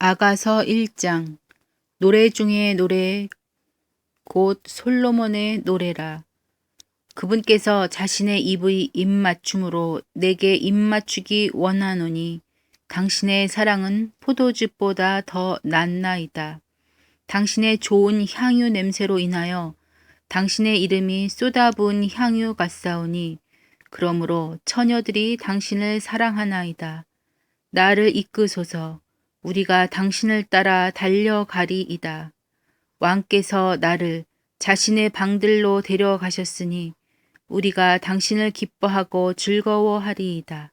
아가서 1장 노래 중에 노래 곧 솔로몬의 노래라. 그분께서 자신의 입의 입맞춤으로 내게 입맞추기 원하노니 당신의 사랑은 포도즙보다 더 낫나이다. 당신의 좋은 향유 냄새로 인하여 당신의 이름이 쏟아부은 향유 같사오니 그러므로 처녀들이 당신을 사랑하나이다. 나를 이끄소서 우리가 당신을 따라 달려가리이다. 왕께서 나를 자신의 방들로 데려가셨으니 우리가 당신을 기뻐하고 즐거워하리이다.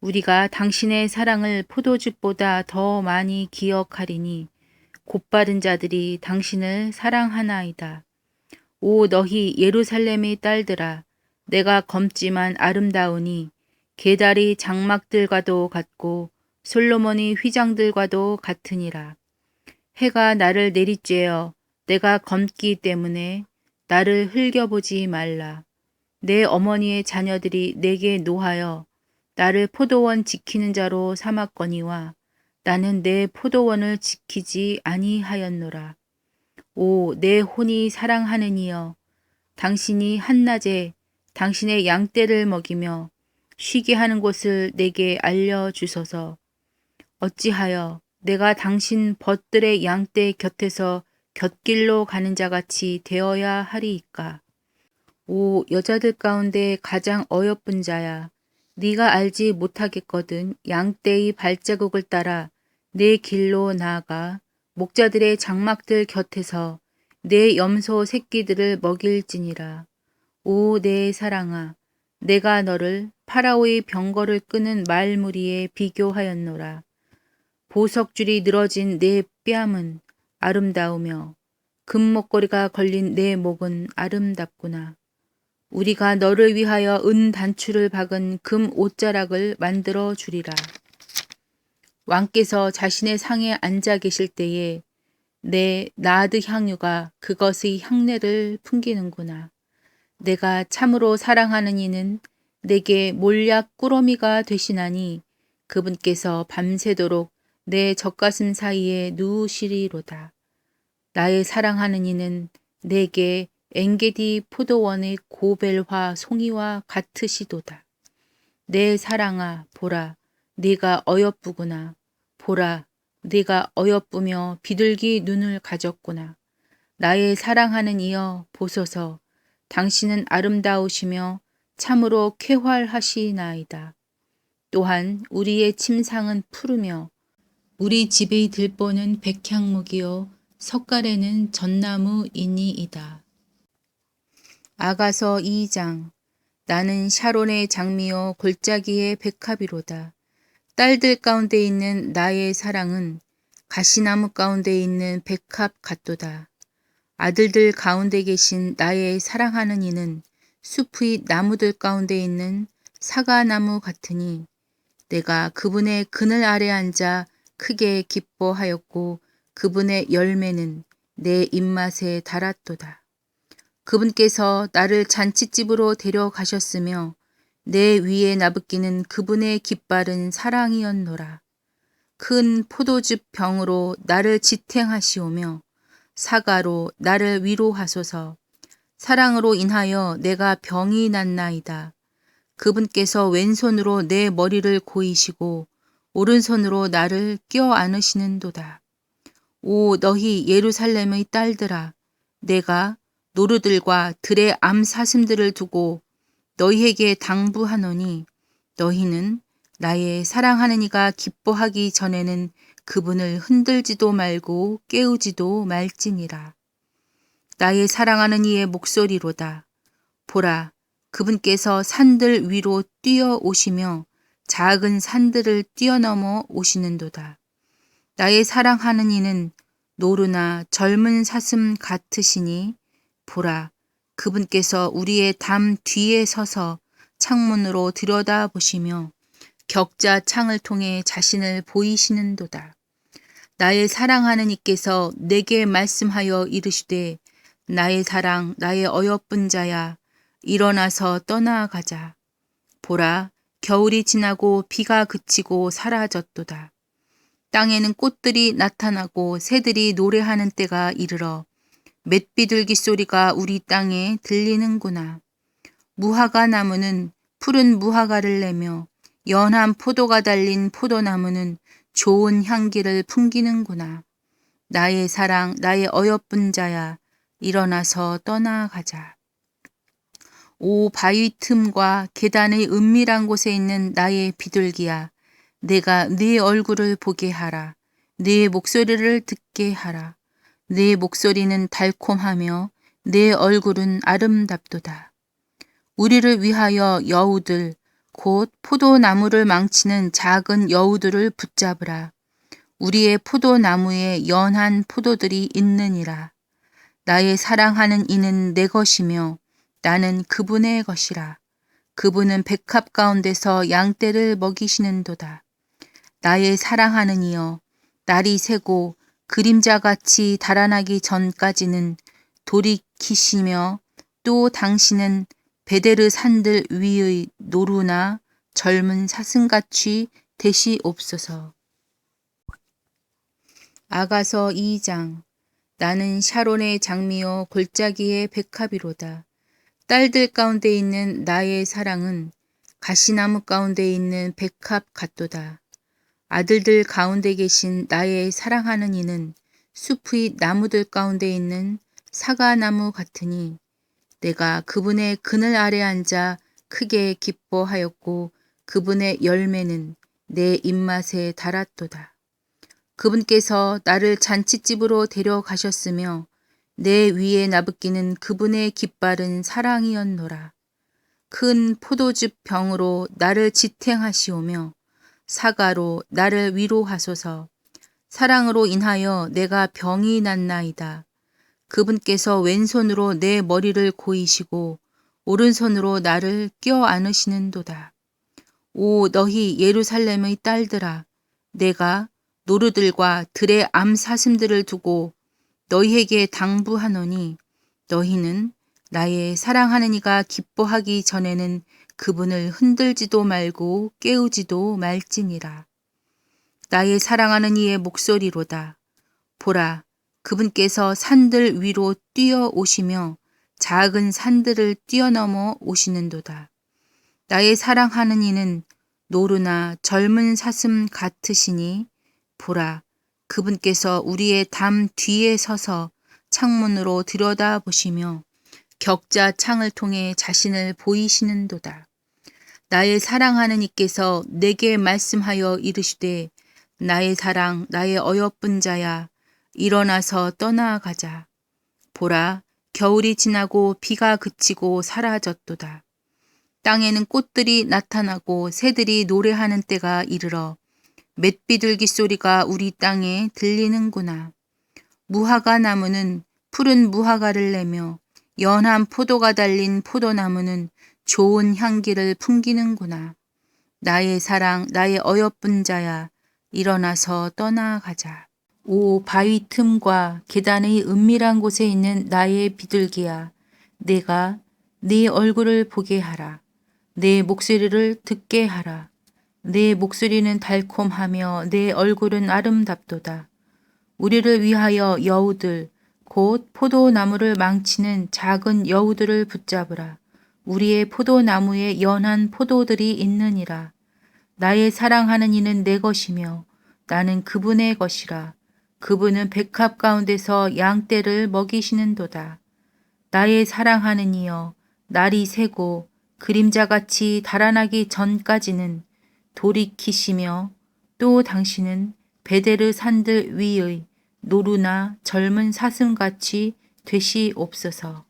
우리가 당신의 사랑을 포도즙보다 더 많이 기억하리니 곧바른 자들이 당신을 사랑하나이다. 오 너희 예루살렘의 딸들아 내가 검지만 아름다우니 계달이 장막들과도 같고 솔로몬이 휘장들과도 같으니라. 해가 나를 내리쬐어 내가 검기 때문에 나를 흘겨보지 말라. 내 어머니의 자녀들이 내게 노하여 나를 포도원 지키는 자로 삼았거니와 나는 내 포도원을 지키지 아니하였노라. 오, 내 혼이 사랑하는 이여, 당신이 한낮에 당신의 양떼를 먹이며 쉬게 하는 곳을 내게 알려주소서. 어찌하여 내가 당신 벗들의 양떼 곁에서 곁길로 가는 자같이 되어야 하리이까. 오 여자들 가운데 가장 어여쁜 자야. 네가 알지 못하겠거든 양떼의 발자국을 따라 내 길로 나아가 목자들의 장막들 곁에서 내 염소 새끼들을 먹일지니라. 오 내 사랑아, 내가 너를 파라오의 병거를 끄는 말무리에 비교하였노라. 보석줄이 늘어진 내 뺨은 아름다우며 금목걸이가 걸린 내 목은 아름답구나. 우리가 너를 위하여 은 단추를 박은 금 옷자락을 만들어 주리라. 왕께서 자신의 상에 앉아 계실 때에 내 나드 향유가 그것의 향내를 풍기는구나. 내가 참으로 사랑하는 이는 내게 몰약 꾸러미가 되시나니 그분께서 밤새도록 내 젖가슴 사이에 누우시리로다. 나의 사랑하는 이는 내게 엥게디 포도원의 고벨화 송이와 같으시도다. 내 사랑아 보라 네가 어여쁘구나. 보라 네가 어여쁘며 비둘기 눈을 가졌구나. 나의 사랑하는 이여 보소서 당신은 아름다우시며 참으로 쾌활하시나이다. 또한 우리의 침상은 푸르며 우리 집의 들보는 백향목이요 석가래는 전나무 이니이다. 아가서 2장 나는 샤론의 장미요 골짜기의 백합이로다. 딸들 가운데 있는 나의 사랑은 가시나무 가운데 있는 백합 같도다. 아들들 가운데 계신 나의 사랑하는 이는 숲의 나무들 가운데 있는 사과나무 같으니 내가 그분의 그늘 아래 앉아 크게 기뻐하였고 그분의 열매는 내 입맛에 달았도다. 그분께서 나를 잔치집으로 데려가셨으며 내 위에 나붓기는 그분의 깃발은 사랑이었노라. 큰 포도즙 병으로 나를 지탱하시오며 사과로 나를 위로하소서. 사랑으로 인하여 내가 병이 났나이다. 그분께서 왼손으로 내 머리를 고이시고 오른손으로 나를 껴 안으시는도다. 오 너희 예루살렘의 딸들아 내가 노루들과 들의 암 사슴들을 두고 너희에게 당부하노니 너희는 나의 사랑하는 이가 기뻐하기 전에는 그분을 흔들지도 말고 깨우지도 말지니라. 나의 사랑하는 이의 목소리로다. 보라, 그분께서 산들 위로 뛰어 오시며 작은 산들을 뛰어넘어 오시는도다. 나의 사랑하는 이는 노루나 젊은 사슴 같으시니 보라 그분께서 우리의 담 뒤에 서서 창문으로 들여다 보시며 격자 창을 통해 자신을 보이시는도다. 나의 사랑하는 이께서 내게 말씀하여 이르시되 나의 사랑 나의 어여쁜 자야 일어나서 떠나가자. 보라 겨울이 지나고 비가 그치고 사라졌도다. 땅에는 꽃들이 나타나고 새들이 노래하는 때가 이르러 맷비둘기 소리가 우리 땅에 들리는구나. 무화과 나무는 푸른 무화과를 내며 연한 포도가 달린 포도나무는 좋은 향기를 풍기는구나. 나의 사랑, 나의 어여쁜 자야, 일어나서 떠나가자. 오 바위 틈과 계단의 은밀한 곳에 있는 나의 비둘기야, 내가 네 얼굴을 보게 하라. 네 목소리를 듣게 하라. 네 목소리는 달콤하며 네 얼굴은 아름답도다. 우리를 위하여 여우들, 곧 포도나무를 망치는 작은 여우들을 붙잡으라. 우리의 포도나무에 연한 포도들이 있느니라. 나의 사랑하는 이는 내 것이며 나는 그분의 것이라. 그분은 백합 가운데서 양떼를 먹이시는도다. 나의 사랑하는 이여, 날이 새고 그림자같이 달아나기 전까지는 돌이키시며 또 당신은 베데르 산들 위의 노루나 젊은 사슴같이 되시옵소서. 아가서 2장 나는 샤론의 장미요 골짜기의 백합이로다. 딸들 가운데 있는 나의 사랑은 가시나무 가운데 있는 백합 같도다. 아들들 가운데 계신 나의 사랑하는 이는 숲의 나무들 가운데 있는 사과나무 같으니 내가 그분의 그늘 아래 앉아 크게 기뻐하였고 그분의 열매는 내 입맛에 달았도다. 그분께서 나를 잔치집으로 데려가셨으며 내 위에 나붓기는 그분의 깃발은 사랑이었노라. 큰 포도즙 병으로 나를 지탱하시오며 사가로 나를 위로하소서. 사랑으로 인하여 내가 병이 났나이다. 그분께서 왼손으로 내 머리를 고이시고 오른손으로 나를 껴 안으시는도다. 오 너희 예루살렘의 딸들아 내가 노루들과 들의 암사슴들을 두고 너희에게 당부하노니 너희는 나의 사랑하는 이가 기뻐하기 전에는 그분을 흔들지도 말고 깨우지도 말지니라. 나의 사랑하는 이의 목소리로다. 보라, 그분께서 산들 위로 뛰어 오시며 작은 산들을 뛰어넘어 오시는도다. 나의 사랑하는 이는 노루나 젊은 사슴 같으시니 보라, 그분께서 우리의 담 뒤에 서서 창문으로 들여다 보시며 격자 창을 통해 자신을 보이시는도다. 나의 사랑하는 이께서 내게 말씀하여 이르시되 나의 사랑, 나의 어여쁜 자야, 일어나서 떠나가자. 보라, 겨울이 지나고 비가 그치고 사라졌도다. 땅에는 꽃들이 나타나고 새들이 노래하는 때가 이르러 맷비둘기 소리가 우리 땅에 들리는구나. 무화과 나무는 푸른 무화과를 내며 연한 포도가 달린 포도나무는 좋은 향기를 풍기는구나. 나의 사랑, 나의 어여쁜 자야, 일어나서 떠나가자. 오 바위 틈과 계단의 은밀한 곳에 있는 나의 비둘기야, 내가 네 얼굴을 보게 하라. 내 목소리를 듣게 하라. 내 목소리는 달콤하며 내 얼굴은 아름답도다. 우리를 위하여 여우들, 곧 포도나무를 망치는 작은 여우들을 붙잡으라. 우리의 포도나무에 연한 포도들이 있느니라. 나의 사랑하는 이는 내 것이며 나는 그분의 것이라. 그분은 백합 가운데서 양떼를 먹이시는도다. 나의 사랑하는 이여, 날이 새고 그림자같이 달아나기 전까지는 돌이키시며 또 당신은 베데르 산들 위의 노루나 젊은 사슴같이 되시옵소서.